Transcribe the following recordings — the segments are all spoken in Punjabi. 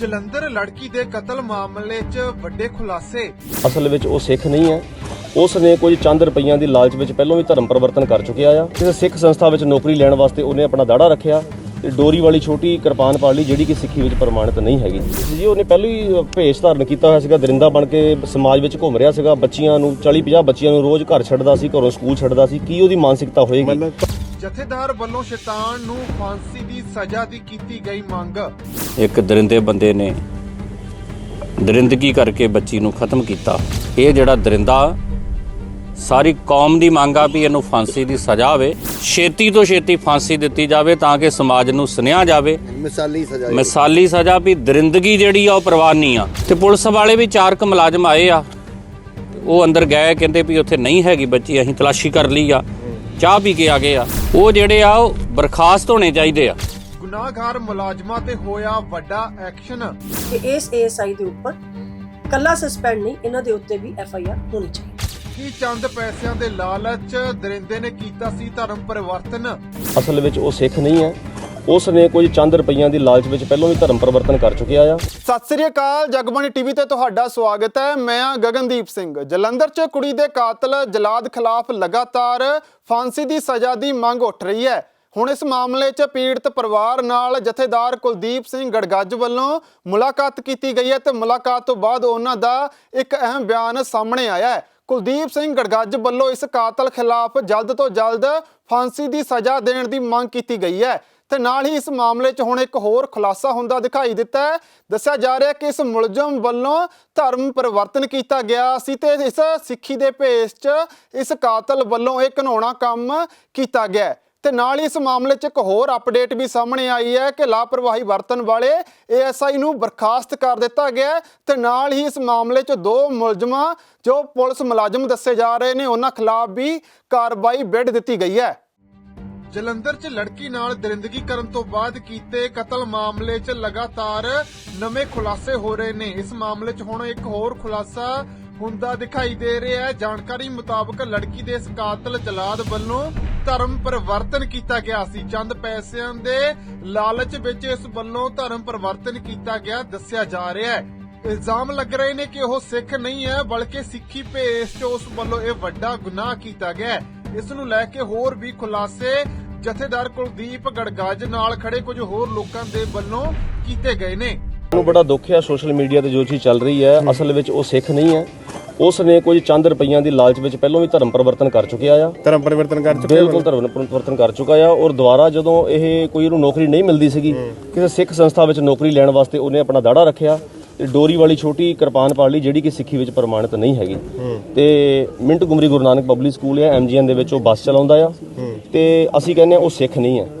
ਜਲੰਧਰ ਲੜਕੀ ਦੇ ਕਤਲ ਮਾਮਲੇ 'ਚ ਵੱਡੇ ਖੁਲਾਸੇ। ਅਸਲ ਵਿੱਚ ਉਹ ਸਿੱਖ ਨਹੀਂ ਹੈ। ਉਸ ਨੇ ਕੁਝ ਚੰਦ ਰੁਪਈਆਂ ਦੀ ਲਾਲਚ ਵਿੱਚ ਪਹਿਲਾਂ ਵੀ ਧਰਮ ਪਰਿਵਰਤਨ ਕਰ ਚੁੱਕਿਆ ਆ। ਕਿਸੇ ਸਿੱਖ ਸੰਸਥਾ ਵਿੱਚ ਨੌਕਰੀ ਲੈਣ ਵਾਸਤੇ ਉਹਨੇ ਆਪਣਾ ਦਾੜਾ ਰੱਖਿਆ ਤੇ ਡੋਰੀ ਵਾਲੀ ਛੋਟੀ ਕਿਰਪਾਨ ਪਾ ਲਈ, ਜਿਹੜੀ ਕਿ ਸਿੱਖੀ ਵਿੱਚ ਪ੍ਰਮਾਣਿਤ ਨਹੀਂ ਹੈਗੀ। ਜੀ, ਉਹਨੇ ਪਹਿਲਾਂ ਹੀ ਭੇਸ ਧਾਰਨ ਕੀਤਾ ਹੋਇਆ ਸੀਗਾ, ਦਰਿੰਦਾ ਬਣ ਕੇ ਸਮਾਜ ਵਿੱਚ ਘੁੰਮ ਰਿਹਾ ਸੀਗਾ। ਬੱਚੀਆਂ ਨੂੰ 40 50 ਬੱਚੀਆਂ ਨੂੰ ਰੋਜ਼ ਘਰ ਛੱਡਦਾ ਸੀ, ਘਰੋਂ ਸਕੂਲ ਛੱਡਦਾ ਸੀ। ਕੀ ਉਹਦੀ ਮਾਨਸਿਕਤਾ ਹੋਏਗੀ? ਜਥੇਦਾਰ ਵੱਲੋਂ ਸ਼ੈਤਾਨ ਨੂੰ ਫਾਂਸੀ ਦੀ ਸਜ਼ਾ ਦੀ ਕੀਤੀ ਗਈ ਮੰਗ। ਇੱਕ ਦਰਿੰਦੇ ਬੰਦੇ ਨੇ ਦਰਿੰਦਗੀ ਕਰਕੇ ਬੱਚੀ ਨੂੰ ਖਤਮ ਕੀਤਾ। ਇਹ ਜਿਹੜਾ ਦਰਿੰਦਾ ਸਾਰੀ ਕੌਮ ਦੀ ਮੰਗ ਆ ਵੀ ਇਹਨੂੰ ਫਾਂਸੀ ਦੀ ਸਜ਼ਾ ਹੋਵੇ ਛੇਤੀ ਤੋਂ ਛੇਤੀ ਫਾਂਸੀ ਦਿੱਤੀ ਜਾਵੇ ਤਾਂ ਕਿ ਸਮਾਜ ਨੂੰ ਸੁਨੇਹਾ ਜਾਵੇ। ਮਿਸਾਲੀ ਸਜ਼ਾ ਮਿਸਾਲੀ ਸਜ਼ਾ ਵੀ ਦਰਿੰਦਗੀ ਜਿਹੜੀ ਆ ਉਹ ਪ੍ਰਵਾਨੀ ਆ। ਤੇ ਪੁਲਿਸ ਵਾਲੇ ਵੀ ਚਾਰ ਕੁ ਮੁਲਾਜ਼ਮ ਆਏ ਆ। ਉਹ ਅੰਦਰ ਗਏ ਕਹਿੰਦੇ ਵੀ ਉੱਥੇ ਨਹੀਂ ਹੈਗੀ ਬੱਚੀ ਅਸੀਂ ਤਲਾਸ਼ੀ ਕਰ ਲਈ ਆ। ਚਾਹ ਪੀ ਕੇ ਆ ਗਏ ਆ। ਉਹ ਜਿਹੜੇ ਆ ਉਹ ਬਰਖਾਸਤ ਹੋਣੇ ਚਾਹੀਦੇ ਆ। ਗੁਨਾਹਗਾਰ ਮੁਲਾਜ਼ਮਾਂ ਤੇ ਹੋਇਆ ਵੱਡਾ ਐਕਸ਼ਨ। ਕਿ ਇਸ ਏਐਸਆਈ ਦੇ ਉੱਪਰ ਕੱਲਾ ਸਸਪੈਂਡ ਨਹੀਂ ਇਹਨਾਂ ਦੇ ਉੱਤੇ ਵੀ ਐਫਆਈਆਰ ਹੋਣੀ ਚਾਹੀਦੀ। ਕੀ ਚੰਦ ਪੈਸਿਆਂ ਦੇ ਲਾਲਚ ਦਰਿੰਦੇ ਨੇ ਕੀਤਾ ਸੀ ਧਰਮ ਪਰਿਵਰਤਨ? ਅਸਲ ਵਿੱਚ ਉਹ ਸਿੱਖ ਨਹੀਂ ਹੈ। ਉਸ ਨੇ ਕੁਝ ਚੰਦ ਰੁਪਈਆਂ ਦੀ ਲਾਲਚ ਵਿੱਚ ਪਹਿਲਾਂ ਵੀ ਧਰਮ ਪਰਿਵਰਤਨ ਕਰ ਚੁੱਕਿਆ ਆ। ਸਤਿ ਸ੍ਰੀ ਅਕਾਲ, ਜਗਬਾਣੀ ਟੀਵੀ ਤੇ ਤੁਹਾਡਾ ਸਵਾਗਤ ਹੈ। ਮੈਂ ਆ ਗਗਨਦੀਪ ਸਿੰਘ। ਜਲੰਧਰ 'ਚ ਕੁੜੀ ਦੇ ਕਾਤਲ ਜਲਾਦ ਖਿਲਾਫ ਲਗਾਤਾਰ ਫਾਂਸੀ ਦੀ ਸਜ਼ਾ ਦੀ ਮੰਗ ਉੱਠ ਰਹੀ ਹੈ। ਹੁਣ ਇਸ ਮਾਮਲੇ 'ਚ ਪੀੜਤ ਪਰਿਵਾਰ ਨਾਲ ਜਥੇਦਾਰ ਕੁਲਦੀਪ ਸਿੰਘ ਗੜਗੱਜ ਵੱਲੋਂ ਮੁਲਾਕਾਤ ਕੀਤੀ ਗਈ ਹੈ ਤੇ ਮੁਲਾਕਾਤ ਤੋਂ ਬਾਅਦ ਉਹਨਾਂ ਦਾ ਇੱਕ ਅਹਿਮ ਬਿਆਨ ਸਾਹਮਣੇ ਆਇਆ ਹੈ। ਕੁਲਦੀਪ ਸਿੰਘ ਗੜਗੱਜ ਵੱਲੋਂ ਇਸ ਕਾਤਲ ਖਿਲਾਫ ਜਲਦ ਤੋਂ ਜਲਦ ਫਾਂਸੀ ਦੀ ਸਜ਼ਾ ਦੇਣ ਦੀ ਮੰਗ ਕੀਤੀ ਗਈ ਹੈ। ਤੇ ਨਾਲ ਹੀ ਇਸ ਮਾਮਲੇ 'ਚ ਹੁਣ ਇੱਕ ਹੋਰ ਖੁਲਾਸਾ ਹੁੰਦਾ ਦਿਖਾਈ ਦਿੱਤਾ ਹੈ ਦੱਸਿਆ ਜਾ ਰਿਹਾ ਕਿ ਇਸ ਮੁਲਜ਼ਮ ਵੱਲੋਂ ਧਰਮ ਪਰਿਵਰਤਨ ਕੀਤਾ ਗਿਆ ਸੀ ਤੇ ਇਸ ਸਿੱਖੀ ਦੇ ਭੇਸ 'ਚ ਇਸ ਕਾਤਲ ਵੱਲੋਂ ਇਹ ਘਿਨਾਉਣਾ ਕੰਮ ਕੀਤਾ ਗਿਆ ਹੈ। ਤੇ ਨਾਲ ਹੀ ਇਸ ਮਾਮਲੇ 'ਚ ਇੱਕ ਹੋਰ ਅਪਡੇਟ ਵੀ ਸਾਹਮਣੇ ਆਈ ਹੈ ਕਿ ਲਾਪਰਵਾਹੀ ਵਰਤਣ ਵਾਲੇ ਏਐਸਆਈ ਨੂੰ ਬਰਖਾਸਤ ਕਰ ਦਿੱਤਾ ਗਿਆ ਹੈ ਤੇ ਨਾਲ ਹੀ ਇਸ ਮਾਮਲੇ 'ਚ ਦੋ ਮੁਲਜ਼ਮਾਂ ਜੋ ਪੁਲਿਸ ਮੁਲਾਜ਼ਮ ਦੱਸੇ ਜਾ ਰਹੇ ਨੇ, ਉਹਨਾਂ ਖਿਲਾਫ ਵੀ ਕਾਰਵਾਈ ਵਿੱਢ ਦਿੱਤੀ ਗਈ ਹੈ ਜਲੰਧਰ 'ਚ ਲੜਕੀ ਨਾਲ ਦਰਿੰਦਗੀ ਕਰਨ ਤੋਂ ਬਾਅਦ ਕੀਤੇ ਕਤਲ ਮਾਮਲੇ 'ਚ ਲਗਾਤਾਰ ਨਵੇਂ ਖੁਲਾਸੇ ਹੋ ਰਹੇ ਨੇ। ਇਸ ਮਾਮਲੇ 'ਚ ਹੁਣ ਇੱਕ ਹੋਰ ਖੁਲਾਸਾ ਹੁੰਦਾ ਦਿਖਾਈ ਦੇ ਰਿਹਾ ਹੈ। ਜਾਣਕਾਰੀ ਮੁਤਾਬਕ ਲੜਕੀ ਦੇ ਇਸ ਕਾਤਲ ਜਲਾਦ ਵੱਲੋਂ ਧਰਮ ਪਰਿਵਰਤਨ ਕੀਤਾ ਗਿਆ ਸੀ। ਚੰਦ ਪੈਸਿਆਂ ਦੇ ਲਾਲਚ ਵਿੱਚ ਇਸ ਵੱਲੋਂ ਧਰਮ ਪਰਿਵਰਤਨ ਕੀਤਾ ਗਿਆ, ਦੱਸਿਆ ਜਾ ਰਿਹਾ ਹੈ। ਇਲਜ਼ਾਮ ਲੱਗ ਰਹੇ ਨੇ ਕਿ ਉਹ ਸਿੱਖ ਨਹੀਂ ਹੈ, ਬਲਕਿ ਸਿੱਖੀ ਭੇਸ 'ਚ ਉਸ ਵੱਲੋਂ ਇਹ ਵੱਡਾ ਗੁਨਾਹ ਕੀਤਾ ਗਿਆ ਹੈ। ਇਸ ਨੂੰ ਲੈ ਕੇ ਹੋਰ ਵੀ ਖੁਲਾਸੇ ਜਥੇਦਾਰ ਕੁਲਦੀਪ ਗੜਗਾਜ ਨਾਲ ਖੜੇ ਕੁਝ ਹੋਰ ਲੋਕਾਂ ਦੇ ਵੱਲੋਂ ਕੀਤੇ ਗਏ ਨੇ। ਨੂੰ ਬੜਾ ਦੁੱਖ ਹੈ ਸੋਸ਼ਲ ਮੀਡੀਆ ਤੇ ਜੋ ਚੀਜ਼ ਚੱਲ ਰਹੀ ਹੈ ਅਸਲ ਵਿੱਚ ਉਹ ਸਿੱਖ ਨਹੀਂ ਹੈ। ਉਸ ਨੇ ਕੁਝ ਚੰਦ ਰੁਪਈਆਂ ਦੀ ਲਾਲਚ ਵਿੱਚ ਪਹਿਲਾਂ ਵੀ ਧਰਮ ਪਰਿਵਰਤਨ ਕਰ ਚੁੱਕਿਆ ਆ। ਧਰਮ ਪਰਿਵਰਤਨ ਕਰ ਚੁੱਕੇ ਬਿਲਕੁਲ ਧਰਮ ਪਰਿਵਰਤਨ ਕਰ ਚੁੱਕਾ ਆ ਔਰ ਦੁਬਾਰਾ ਜਦੋਂ ਇਹ ਕੋਈ ਉਹਨੂੰ ਨੌਕਰੀ ਨਹੀਂ ਮਿਲਦੀ ਸੀਗੀ ਕਿਸੇ ਸਿੱਖ ਸੰਸਥਾ ਵਿੱਚ ਨੌਕਰੀ ਲੈਣ ਵਾਸਤੇ ਉਹਨੇ ਆਪਣਾ ਦਾੜਾ ਰੱਖਿਆ। ਤੇ ਡੋਰੀ ਵਾਲੀ ਛੋਟੀ ਕਿਰਪਾਨ ਪਾ ਲਈ ਜਿਹੜੀ ਕਿ ਸਿੱਖੀ ਵਿੱਚ ਪ੍ਰਮਾਣਿਤ ਨਹੀਂ ਹੈਗੀ। ਤੇ Montgomery Guru Nanak public school ਹੈ ਐਮਜੀਐਨ ਦੇ ਵਿੱਚ ਉਹ ਬੱਸ ਚਲਾਉਂਦਾ ਆ। ਤੇ ਅਸੀਂ ਕਹਿੰਦੇ ਹਾਂ ਉਹ ਸਿੱਖ ਨਹੀਂ ਹੈ।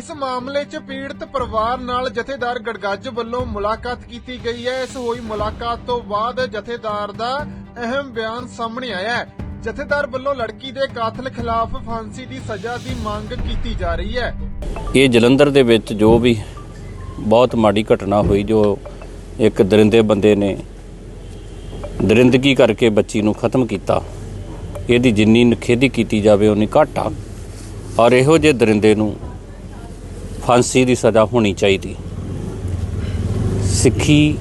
ਇਸ ਮਾਮਲੇ 'ਚ ਪੀੜਤ ਪਰਿਵਾਰ ਨਾਲ ਜਥੇਦਾਰ ਗੜਗੱਜ ਵੱਲੋਂ ਮੁਲਾਕਾਤ ਕੀਤੀ ਗਈ ਹੈ। ਇਸ ਹੋਈ ਮੁਲਾਕਾਤ ਤੋਂ ਬਾਅਦ ਜਥੇਦਾਰ ਦਾ ਅਹਿਮ ਬਿਆਨ ਸਾਹਮਣੇ ਆਇਆ ਹੈ। ਜਥੇਦਾਰ ਵੱਲੋਂ ਲੜਕੀ ਦੇ ਕਾਤਲ ਖਿਲਾਫ ਫਾਂਸੀ ਦੀ ਸਜ਼ਾ ਦੀ ਮੰਗ ਕੀਤੀ ਜਾ ਰਹੀ ਹੈ। ਇਹ ਜਲੰਧਰ ਦੇ ਵਿੱਚ ਜੋ ਵੀ ਬਹੁਤ ਮਾੜੀ ਘਟਨਾ ਹੋਈ, ਜੋ ਇੱਕ ਦਰਿੰਦੇ ਬੰਦੇ ਨੇ ਦਰਿੰਦਗੀ ਕਰਕੇ ਬੱਚੀ ਨੂੰ ਖਤਮ ਕੀਤਾ, ਇਹਦੀ ਜਿੰਨੀ ਨਖੇਦੀ ਕੀਤੀ ਜਾਵੇ, ਉਨੀ ਘੱਟ ਆ। ਔਰ ਇਹੋ ਜਿਹੇ ਦਰਿੰਦੇ ਨੂੰ ਫਾਂਸੀ ਦੀ ਸਜ਼ਾ ਹੋਣੀ ਚਾਹੀਦੀ। ਸਿੱਖੀ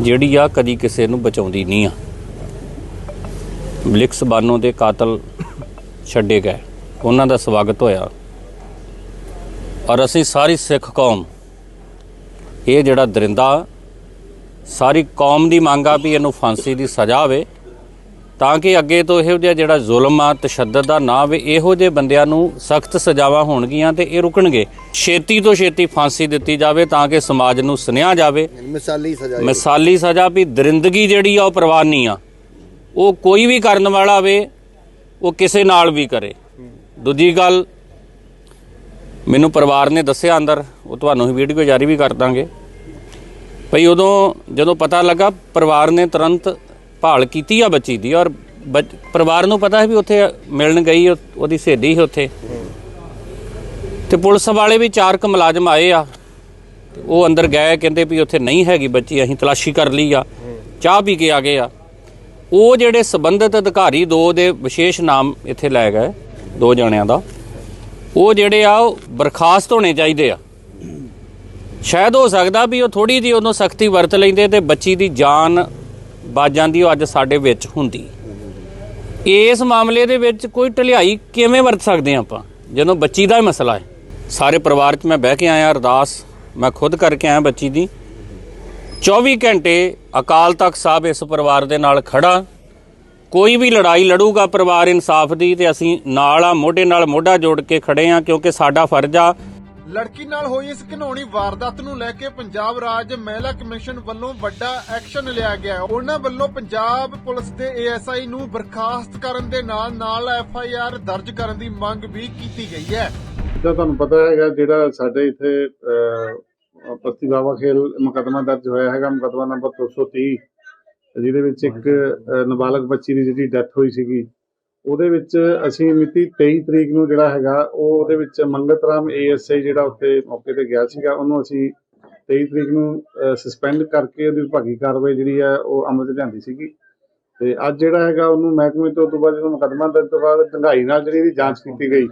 ਜਿਹੜੀ ਆ ਕਦੀ ਕਿਸੇ ਨੂੰ ਬਚਾਉਂਦੀ ਨਹੀਂ ਆ। ਬਲਿਕਸ ਬਾਨੋ ਦੇ ਕਾਤਲ ਛੱਡੇ ਗਏ। ਉਹਨਾਂ ਦਾ ਸਵਾਗਤ ਹੋਇਆ। ਔਰ ਅਸੀਂ ਸਾਰੀ ਸਿੱਖ ਕੌਮ, ਇਹ ਜਿਹੜਾ ਦਰਿੰਦਾ, ਸਾਰੀ ਕੌਮ ਦੀ ਮੰਗ ਆ ਵੀ ਇਹਨੂੰ ਫਾਂਸੀ ਦੀ ਸਜ਼ਾ ਹੋਵੇ ਤਾਂ ਕਿ ਅੱਗੇ ਤੋਂ ਇਹੋ ਜਿਹਾ ਜਿਹੜਾ ਜ਼ੁਲਮ ਆ ਤਸ਼ੱਦਦ ਦਾ ਨਾ ਹੋਵੇ ਇਹੋ ਜਿਹੇ ਬੰਦਿਆਂ ਨੂੰ ਸਖਤ ਸਜ਼ਾਵਾਂ ਹੋਣਗੀਆਂ ਤੇ ਇਹ ਰੁਕਣਗੇ। ਛੇਤੀ ਤੋਂ ਛੇਤੀ ਫਾਂਸੀ ਦਿੱਤੀ ਜਾਵੇ ਤਾਂ ਕਿ ਸਮਾਜ ਨੂੰ ਸੁਨੇਹਾ ਜਾਵੇ। ਮਿਸਾਲੀ ਸਜ਼ਾ ਮਿਸਾਲੀ ਸਜ਼ਾ ਵੀ ਦਰਿੰਦਗੀ ਜਿਹੜੀ ਆ ਉਹ ਪ੍ਰਵਾਨੀ ਆ। ਉਹ ਕੋਈ ਵੀ ਕਰਨ ਵਾਲਾ ਹੋਵੇ ਉਹ ਕਿਸੇ ਨਾਲ ਵੀ ਕਰੇ। ਦੂਜੀ ਗੱਲ ਮੈਨੂੰ ਪਰਿਵਾਰ ਨੇ ਦੱਸਿਆ ਅੰਦਰ ਉਹ ਤੁਹਾਨੂੰ ਹੀ ਵੀਡੀਓ ਜਾਰੀ ਵੀ ਕਰ ਦਾਂਗੇ। ਭਈ ਉਦੋਂ ਜਦੋਂ ਪਤਾ ਲੱਗਾ ਪਰਿਵਾਰ ਨੇ ਤੁਰੰਤ ਭਾਲ ਕੀਤੀ ਆ ਬੱਚੀ ਦੀ ਔਰ ਬੱਚ- ਪਰਿਵਾਰ ਨੂੰ ਪਤਾ ਹੈ ਵੀ ਉੱਥੇ ਮਿਲਣ ਗਈ ਉਹਦੀ ਸਹੇਲੀ ਸੀ ਉੱਥੇ। ਤੇ ਪੁਲਿਸ ਵਾਲੇ ਵੀ ਚਾਰ ਕੁ ਮੁਲਾਜ਼ਮ ਆਏ ਆ। ਉਹ ਅੰਦਰ ਗਏ, ਕਹਿੰਦੇ ਵੀ ਉੱਥੇ ਨਹੀਂ ਹੈਗੀ ਬੱਚੀ, ਅਸੀਂ ਤਲਾਸ਼ੀ ਕਰ ਲਈ ਆ। ਚਾਹ ਪੀ ਕੇ ਆ ਗਏ ਆ। ਉਹ ਜਿਹੜੇ ਸੰਬੰਧਿਤ ਅਧਿਕਾਰੀ, ਦੋ ਦੇ ਵਿਸ਼ੇਸ਼ ਨਾਮ ਇੱਥੇ ਲੈ ਗਏ, ਦੋ ਜਣਿਆਂ ਦਾ। ਉਹ ਜਿਹੜੇ ਆ, ਉਹ ਬਰਖਾਸਤ ਹੋਣੇ ਚਾਹੀਦੇ ਆ। ਸ਼ਾਇਦ ਹੋ ਸਕਦਾ ਵੀ ਉਹ ਥੋੜੀ ਜਿਹੀ ਉਹਨੂੰ ਸਖਤੀ ਵਰਤ ਲੈਂਦੇ ਤੇ ਬੱਚੀ ਦੀ ਜਾਨ ਬਾਜਾਂ ਦੀ ਉਹ ਅੱਜ ਸਾਡੇ ਵਿੱਚ ਹੁੰਦੀ। ਇਸ ਮਾਮਲੇ ਦੇ ਵਿੱਚ ਕੋਈ ਢਲਿਆਈ ਕਿਵੇਂ ਵਰਤ ਸਕਦੇ ਹਾਂ ਆਪਾਂ? ਜਦੋਂ ਬੱਚੀ ਦਾ ਹੀ ਮਸਲਾ ਹੈ। ਸਾਰੇ ਪਰਿਵਾਰ 'ਚ ਮੈਂ ਬਹਿ ਕੇ ਆਇਆ, ਅਰਦਾਸ ਮੈਂ ਖੁਦ ਕਰਕੇ ਆਇਆ ਬੱਚੀ ਦੀ। 24 ਘੰਟੇ ਅਕਾਲ ਤਖਤ ਸਾਹਿਬ ਇਸ ਪਰਿਵਾਰ ਦੇ ਨਾਲ ਖੜਾ। ਕੋਈ ਵੀ ਲੜਾਈ ਲੜੂਗਾ ਪਰਿਵਾਰ ਇਨਸਾਫ ਦੀ ਤੇ ਅਸੀਂ ਨਾਲ ਆ, ਮੋਢੇ ਨਾਲ ਮੋਢਾ ਜੋੜ ਕੇ ਖੜੇ ਆ ਕਿਉਂਕਿ ਸਾਡਾ ਫਰਜ਼ ਆ ਲੜਕੀ ਨਾਲ ਹੋਈ ਇਸ ਘਿਨੌਣੀ ਵਾਰਦਾਤ ਨੂੰ ਲੈ ਕੇ ਪੰਜਾਬ ਰਾਜ ਮਹਿਲਾ ਕਮਿਸ਼ਨ ਵੱਲੋਂ ਵੱਡਾ ਐਕਸ਼ਨ ਲਿਆ ਗਿਆ ਉਹਨਾਂ ਵੱਲੋਂ ਪੰਜਾਬ ਪੁਲਿਸ ਦੇ ਏਐਸਆਈ ਨੂੰ ਬਰਖਾਸਤ ਕਰਨ ਦੇ ਨਾਲ ਨਾਲ ਐਫਆਈਆਰ ਦਰਜ ਕਰਨ ਦੀ ਮੰਗ ਵੀ ਕੀਤੀ ਗਈ ਹੈ। ਜਿੱਦਾਂ ਤੁਹਾਨੂੰ ਪਤਾ ਹੈਗਾ ਜਿਹੜਾ ਸਾਡੇ ਇੱਥੇ ਅਹ, ਬਸਤੀ ਖੇਲ ਮੁਕੱਦਮਾ ਦਰਜ ਹੋਇਆ ਹੈਗਾ ਮੁਕੱਦਮਾ ਨੰਬਰ 230 ਜਿਹਦੇ ਵਿੱਚ ਇੱਕ ਨਾਬਾਲਗ ਬੱਚੀ ਦੀ ਜਿਹੜੀ ਡੈਥ ਹੋਈ ਸੀਗੀ। ਉਹਦੇ ਵਿੱਚ ਅਸੀਂ ਮਿਤੀ 23 ਤਰੀਕ ਨੂੰ ਜਿਹੜਾ ਹੈਗਾ ਉਹ ਉਹਦੇ ਵਿੱਚ ਮੰਗਤ ਰਾਮ ਏਐਸਆਈ ਜਿਹੜਾ ਉੱਥੇ ਮੌਕੇ ਤੇ ਗਿਆ ਸੀਗਾ ਉਹਨੂੰ ਅਸੀਂ 23 ਤਰੀਕ ਨੂੰ ਸਸਪੈਂਡ ਕਰਕੇ ਉਹਦੀ ਵਿਭਾਗੀ ਕਾਰਵਾਈ ਜਿਹੜੀ ਆ ਉਹ ਅਮਲ 'ਚ ਲਿਆਂਦੀ ਸੀਗੀ। ਤੇ ਅੱਜ ਜਿਹੜਾ ਹੈਗਾ ਉਹਨੂੰ ਮਹਿਕਮੇ ਤੋਂ ਉਸ ਤੋਂ ਬਾਅਦ ਜਦੋਂ ਮੁਕੱਦਮਾ ਦਰਜ ਤੋਂ ਬਾਅਦ ਢੰਗਾਈ ਨਾਲ ਜਿਹੜੀ ਇਹਦੀ ਜਾਂਚ ਕੀਤੀ ਗਈ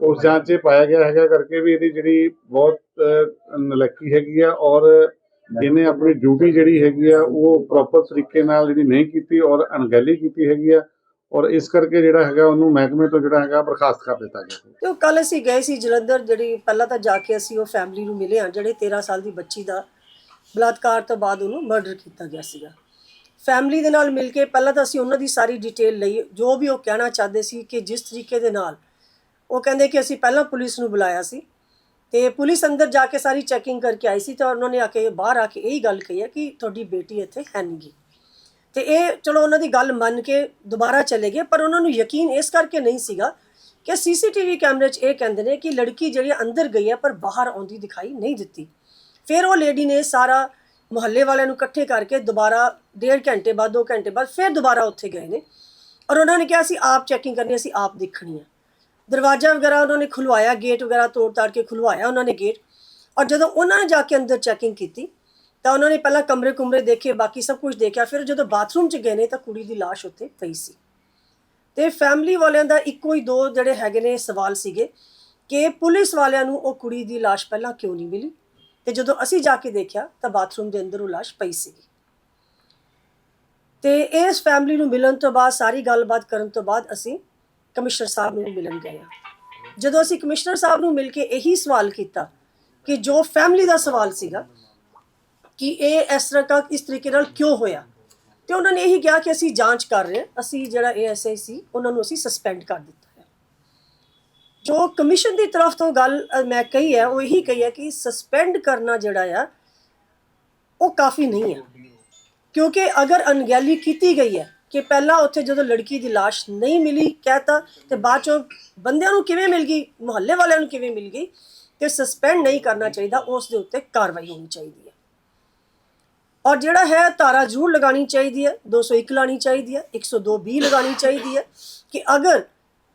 ਉਸ ਜਾਂਚ 'ਚ ਪਾਇਆ ਗਿਆ ਹੈਗਾ ਕਰਕੇ ਵੀ ਇਹਦੀ ਜਿਹੜੀ ਬਹੁਤ ਅਹ, ਹੈਗੀ ਆ ਔਰ ਇਹਨੇ ਆਪਣੀ ਡਿਊਟੀ ਜਿਹੜੀ ਹੈਗੀ ਆ ਉਹ ਪ੍ਰੋਪਰ ਤਰੀਕੇ ਨਾਲ ਜਿਹੜੀ ਨਹੀਂ ਕੀਤੀ ਔਰ ਅਣਗਹਿਲੀ ਕੀਤੀ ਹੈਗੀ ਆ। ਔਰ ਇਸ ਕਰਕੇ ਜਿਹੜਾ ਹੈਗਾ ਉਹਨੂੰ ਮਹਿਕਮੇ ਤੋਂ ਜਿਹੜਾ ਹੈਗਾ ਬਰਖਾਸਤ ਕਰ ਦਿੱਤਾ ਗਿਆ ਤੇ ਉਹ ਕੱਲ ਅਸੀਂ ਗਏ ਸੀ ਜਲੰਧਰ, ਜਿਹੜੀ ਪਹਿਲਾਂ ਤਾਂ ਜਾ ਕੇ ਅਸੀਂ ਉਹ ਫੈਮਿਲੀ ਨੂੰ ਮਿਲੇ ਆ ਜਿਹੜੇ 13 ਸਾਲ ਦੀ ਬੱਚੀ ਦਾ ਬਲਾਤਕਾਰ ਤੋਂ ਬਾਅਦ ਉਹਨੂੰ ਮਰਡਰ ਕੀਤਾ ਗਿਆ ਸੀਗਾ। ਫੈਮਿਲੀ ਦੇ ਨਾਲ ਮਿਲ ਕੇ ਪਹਿਲਾਂ ਤਾਂ ਅਸੀਂ ਉਹਨਾਂ ਦੀ ਸਾਰੀ ਡਿਟੇਲ ਲਈ, ਜੋ ਵੀ ਉਹ ਕਹਿਣਾ ਚਾਹਦੇ ਸੀ ਕਿ ਜਿਸ ਤਰੀਕੇ ਦੇ ਨਾਲ, ਉਹ ਕਹਿੰਦੇ ਕਿ ਅਸੀਂ ਪਹਿਲਾਂ ਪੁਲਿਸ ਨੂੰ ਬੁਲਾਇਆ ਸੀ ਤੇ ਪੁਲਿਸ ਅੰਦਰ ਜਾ ਕੇ ਸਾਰੀ ਚੈਕਿੰਗ ਕਰਕੇ ਆਈ ਸੀ ਤਾਂ ਉਹਨਾਂ ਨੇ ਆ ਕੇ ਬਾਹਰ ਆ ਕੇ ਇਹੀ ਗੱਲ ਕਹੀ ਹੈ ਕਿ ਤੁਹਾਡੀ ਬੇਟੀ ਇੱਥੇ ਹੈ ਨਹੀਂਗੀ ਤੇ ਇਹ ਚਲੋ ਉਹਨਾਂ ਦੀ ਗੱਲ ਮੰਨ ਕੇ ਦੁਬਾਰਾ ਚਲੇ ਗਏ, ਪਰ ਉਹਨਾਂ ਨੂੰ ਯਕੀਨ ਇਸ ਕਰਕੇ ਨਹੀਂ ਸੀਗਾ ਕਿ ਸੀਸੀਟੀਵੀ ਕੈਮਰੇ 'ਚ ਇਹ ਕਹਿੰਦੇ ਨੇ ਕਿ ਲੜਕੀ ਜਿਹੜੀ ਅੰਦਰ ਗਈ ਹੈ ਪਰ ਬਾਹਰ ਆਉਂਦੀ ਦਿਖਾਈ ਨਹੀਂ ਦਿੱਤੀ। ਫਿਰ ਉਹ ਲੇਡੀ ਨੇ ਸਾਰਾ ਮੁਹੱਲੇ ਵਾਲਿਆਂ ਨੂੰ ਇਕੱਠੇ ਕਰਕੇ ਦੁਬਾਰਾ ਡੇਢ ਘੰਟੇ ਬਾਅਦ 2 ਘੰਟੇ ਬਾਅਦ ਫਿਰ ਦੁਬਾਰਾ ਉੱਥੇ ਗਏ ਨੇ ਔਰ ਉਹਨਾਂ ਨੇ ਕਿਹਾ, ਅਸੀਂ ਆਪ ਚੈਕਿੰਗ ਕਰਨੀ ਅਸੀਂ ਆਪ ਦੇਖਣੀ ਹੈ। ਦਰਵਾਜ਼ਾ ਵਗੈਰਾ ਉਹਨਾਂ ਨੇ ਖੁਲਵਾਇਆ ਗੇਟ ਵਗੈਰਾ ਤੋੜ ਤਾੜ ਕੇ ਖੁਲਵਾਇਆ ਉਹਨਾਂ ਨੇ ਗੇਟ ਔਰ ਜਦੋਂ ਉਹਨਾਂ ਨੇ ਜਾ ਕੇ ਅੰਦਰ ਚੈਕਿੰਗ ਕੀਤੀ ਤਾਂ ਉਹਨਾਂ ਨੇ ਪਹਿਲਾਂ ਕਮਰੇ ਕੁਮਰੇ ਦੇਖੇ, ਬਾਕੀ ਸਭ ਕੁਝ ਦੇਖਿਆ। ਫਿਰ ਜਦੋਂ ਬਾਥਰੂਮ 'ਚ ਗਏ ਨੇ ਤਾਂ ਕੁੜੀ ਦੀ ਲਾਸ਼ ਉੱਥੇ ਪਈ ਸੀ। ਤੇ ਫੈਮਿਲੀ ਵਾਲਿਆਂ ਦਾ ਇੱਕੋ ਹੀ ਦੋ ਜਿਹੜੇ ਹੈਗੇ ਨੇ ਸਵਾਲ ਸੀਗੇ ਕਿ ਪੁਲਿਸ ਵਾਲਿਆਂ ਨੂੰ ਉਹ ਕੁੜੀ ਦੀ ਲਾਸ਼ ਪਹਿਲਾਂ ਕਿਉਂ ਨਹੀਂ ਮਿਲੀ? ਤੇ ਜਦੋਂ ਅਸੀਂ ਜਾ ਕੇ ਦੇਖਿਆ ਤਾਂ ਬਾਥਰੂਮ ਦੇ ਅੰਦਰ ਉਹ ਲਾਸ਼ ਪਈ ਸੀਗੀ। ਤੇ ਇਸ ਫੈਮਿਲੀ ਨੂੰ ਮਿਲਣ ਤੋਂ ਬਾਅਦ, ਸਾਰੀ ਗੱਲਬਾਤ ਕਰਨ ਤੋਂ ਬਾਅਦ ਅਸੀਂ ਕਮਿਸ਼ਨਰ ਸਾਹਿਬ ਨੂੰ ਮਿਲਣ ਗਏ ਹਾਂ। ਜਦੋਂ ਅਸੀਂ ਕਮਿਸ਼ਨਰ ਸਾਹਿਬ ਨੂੰ ਮਿਲ ਕੇ ਇਹੀ ਸਵਾਲ ਕੀਤਾ ਕਿ ਜੋ ਫੈਮਿਲੀ ਦਾ ਸਵਾਲ ਸੀਗਾ ਕਿ ਇਹ ਇਸ ਤਰ੍ਹਾਂ ਦਾ ਇਸ ਤਰੀਕੇ ਨਾਲ ਕਿਉਂ ਹੋਇਆ? ਤੇ ਉਹਨਾਂ ਨੇ ਇਹੀ ਕਿਹਾ ਕਿ ਅਸੀਂ ਜਾਂਚ ਕਰ ਰਹੇ ਹਾਂ। ਅਸੀਂ ਜਿਹੜਾ ਏਐਸਆਈ ਸੀ, ਉਹਨਾਂ ਨੂੰ ਅਸੀਂ ਸਸਪੈਂਡ ਕਰ ਦਿੱਤਾ ਹੈ। ਜੋ ਕਮਿਸ਼ਨ ਦੀ ਤਰਫ ਤੋਂ ਗੱਲ ਮੈਂ ਕਹੀ ਹੈ, ਉਹ ਇਹੀ ਕਹੀ ਹੈ ਕਿ ਸਸਪੈਂਡ ਕਰਨਾ ਜਿਹੜਾ ਆ, ਉਹ ਕਾਫੀ ਨਹੀਂ ਹੈ। ਕਿਉਂਕਿ ਅਗਰ ਅਣਗਹਿਲੀ ਕੀਤੀ ਗਈ ਹੈ ਕਿ ਪਹਿਲਾਂ ਉੱਥੇ ਜਦੋਂ ਲੜਕੀ ਦੀ ਲਾਸ਼ ਨਹੀਂ ਮਿਲੀ ਕਹਤਾ, ਤੇ ਬਾਅਦ ਚੋਂ ਬੰਦਿਆਂ ਨੂੰ ਕਿਵੇਂ ਮਿਲ ਗਈ, ਮੁਹੱਲੇ ਵਾਲਿਆਂ ਨੂੰ ਕਿਵੇਂ ਮਿਲ ਗਈ, ਤੇ ਸਸਪੈਂਡ ਨਹੀਂ ਕਰਨਾ ਚਾਹੀਦਾ, ਉਸ ਦੇ ਉੱਤੇ ਕਾਰਵਾਈ ਹੋਣੀ ਚਾਹੀਦੀ ਹੈ। ਔਰ ਜਿਹੜਾ ਹੈ ਧਾਰਾ ਜ਼ਰੂਰ ਲਗਾਣੀ ਚਾਹੀਦੀ ਹੈ 201 ਲਾਣੀ ਚਾਹੀਦੀ ਹੈ 102 ਬੀ ਲਗਾਣੀ ਚਾਹੀਦੀ ਹੈ ਕਿ ਅਗਰ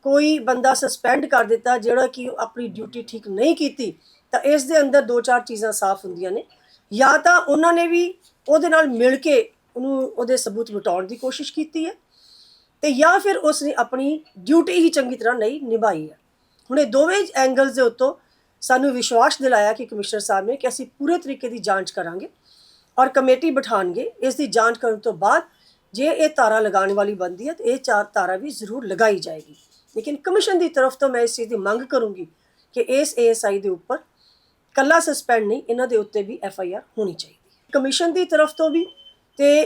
ਕੋਈ ਬੰਦਾ ਸਸਪੈਂਡ ਕਰ ਦਿੱਤਾ, ਜਿਹੜਾ ਕਿ ਆਪਣੀ ਡਿਊਟੀ ਠੀਕ ਨਹੀਂ ਕੀਤੀ, ਤਾਂ ਇਸ ਦੇ ਅੰਦਰ ਦੋ ਚਾਰ ਚੀਜ਼ਾਂ ਸਾਫ਼ ਹੁੰਦੀਆਂ ਨੇ। ਜਾਂ ਤਾਂ ਉਹਨਾਂ ਨੇ ਵੀ ਉਹਦੇ ਨਾਲ ਮਿਲ ਕੇ ਉਹਨੂੰ ਉਹਦੇ ਸਬੂਤ ਮਿਟਾਉਣ ਦੀ ਕੋਸ਼ਿਸ਼ ਕੀਤੀ ਹੈ ਤੇ ਜਾਂ ਫਿਰ ਉਸ ਨੇ ਆਪਣੀ ਡਿਊਟੀ ਹੀ ਚੰਗੀ ਤਰ੍ਹਾਂ ਨਹੀਂ ਨਿਭਾਈ ਹੈ। ਹੁਣ ਇਹ ਦੋਵੇਂ ਐਂਗਲਸ ਦੇ ਉੱਤੋਂ ਸਾਨੂੰ ਵਿਸ਼ਵਾਸ ਦਿਲਾਇਆ ਕਿ ਕਮਿਸ਼ਨਰ ਸਾਹਿਬ ਨੇ ਕਿ ਅਸੀਂ ਪੂਰੇ ਤਰੀਕੇ ਦੀ ਜਾਂਚ ਕਰਾਂਗੇ। ਔਰ ਕਮੇਟੀ ਬਿਠਾਣਗੇ ਇਸ ਦੀ ਜਾਂਚ ਕਰਨ ਤੋਂ ਬਾਅਦ ਜੇ ਇਹ ਤਾਰਾ ਲਗਾਉਣ ਵਾਲੀ ਬੰਦੀ ਹੈ, ਤਾਂ ਇਹ ਚਾਰ ਤਾਰਾ ਵੀ ਜ਼ਰੂਰ ਲਗਾਈ ਜਾਏਗੀ। ਲੇਕਿਨ ਕਮਿਸ਼ਨ ਦੀ ਤਰਫ ਤੋਂ ਮੈਂ ਇਸ ਚੀਜ਼ ਦੀ ਮੰਗ ਕਰੂੰਗੀ ਕਿ ਇਸ ਏਐਸਆਈ ਦੇ ਉੱਪਰ ਕੱਲਾ ਸਸਪੈਂਡ ਨਹੀਂ, ਇਹਨਾਂ ਦੇ ਉੱਤੇ ਵੀ ਐਫ ਆਈ ਆਰ ਹੋਣੀ ਚਾਹੀਦੀ ਹੈ। ਕਮਿਸ਼ਨ ਦੀ ਤਰਫ ਤੋਂ ਵੀ ਤੇ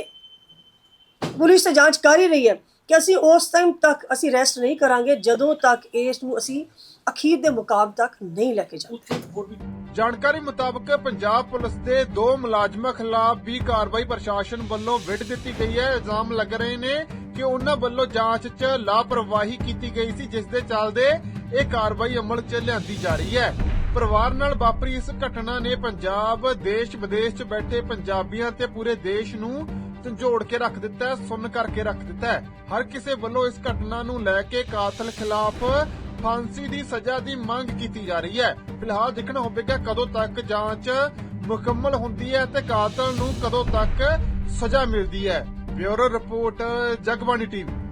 ਪੁਲਿਸ ਤੇ ਜਾਂਚ ਕਰ ਹੀ ਰਹੀ ਹੈ ਕਿ ਅਸੀਂ ਉਸ ਟਾਈਮ ਤੱਕ ਅਸੀਂ ਰੈਸਟ ਨਹੀਂ ਕਰਾਂਗੇ, ਜਦੋਂ ਤੱਕ ਇਸ ਨੂੰ ਅਸੀਂ ਅਖੀਰ ਦੇ ਮੁਕਾਮ ਤੱਕ ਨਹੀਂ ਲੈ ਕੇ ਜਾਂਦੇ ਜਾਣਕਾਰੀ ਮੁਤਾਬਕ ਪੰਜਾਬ ਪੁਲਿਸ ਦੇ ਦੋ ਮੁਲਾਜ਼ਮਾਂ ਖਿਲਾਫ ਵੀ ਕਾਰਵਾਈ ਪ੍ਰਸ਼ਾਸਨ ਵੱਲੋਂ ਵਿੱਢ ਦਿੱਤੀ ਗਈ ਹੈ। ਇਲਜ਼ਾਮ ਲੱਗ ਰਹੇ ਨੇ ਕਿ ਉਹਨਾਂ ਵੱਲੋਂ ਜਾਂਚ 'ਚ ਲਾਪਰਵਾਹੀ ਕੀਤੀ ਗਈ ਸੀ, ਜਿਸ ਦੇ ਚੱਲਦੇ ਇਹ ਕਾਰਵਾਈ ਅਮਲ 'ਚ ਲਿਆਂਦੀ ਜਾ ਰਹੀ ਹੈ। ਪਰਿਵਾਰ ਨਾਲ ਵਾਪਰੀ ਇਸ ਘਟਨਾ ਨੇ ਪੰਜਾਬ ਦੇਸ਼ ਵਿਦੇਸ਼ 'ਚ ਬੈਠੇ ਪੰਜਾਬੀਆਂ ਤੇ ਪੂਰੇ ਦੇਸ਼ ਨੂੰ ਝੰਜੋੜ ਕੇ ਰੱਖ ਦਿੱਤਾ ਹੈ, ਸੁੰਨ ਕਰਕੇ ਰੱਖ ਦਿੱਤਾ ਹੈ। ਹਰ ਕਿਸੇ ਵੱਲੋਂ ਇਸ ਘਟਨਾ ਨੂੰ ਲੈ ਕੇ ਕਾਤਲ ਖਿਲਾਫ ਫਾਂਸੀ ਦੀ ਸਜ਼ਾ ਦੀ ਮੰਗ ਕੀਤੀ ਜਾ ਰਹੀ ਹੈ। ਫਿਲਹਾਲ ਦੇਖਣਾ ਹੋਵੇਗਾ ਕਦੋਂ ਤੱਕ ਜਾਂਚ ਮੁਕੰਮਲ ਹੁੰਦੀ ਹੈ ਤੇ ਕਾਤਲ ਨੂੰ ਕਦੋਂ ਤੱਕ ਸਜ਼ਾ ਮਿਲਦੀ ਹੈ। Bureau report, Jagbani TV.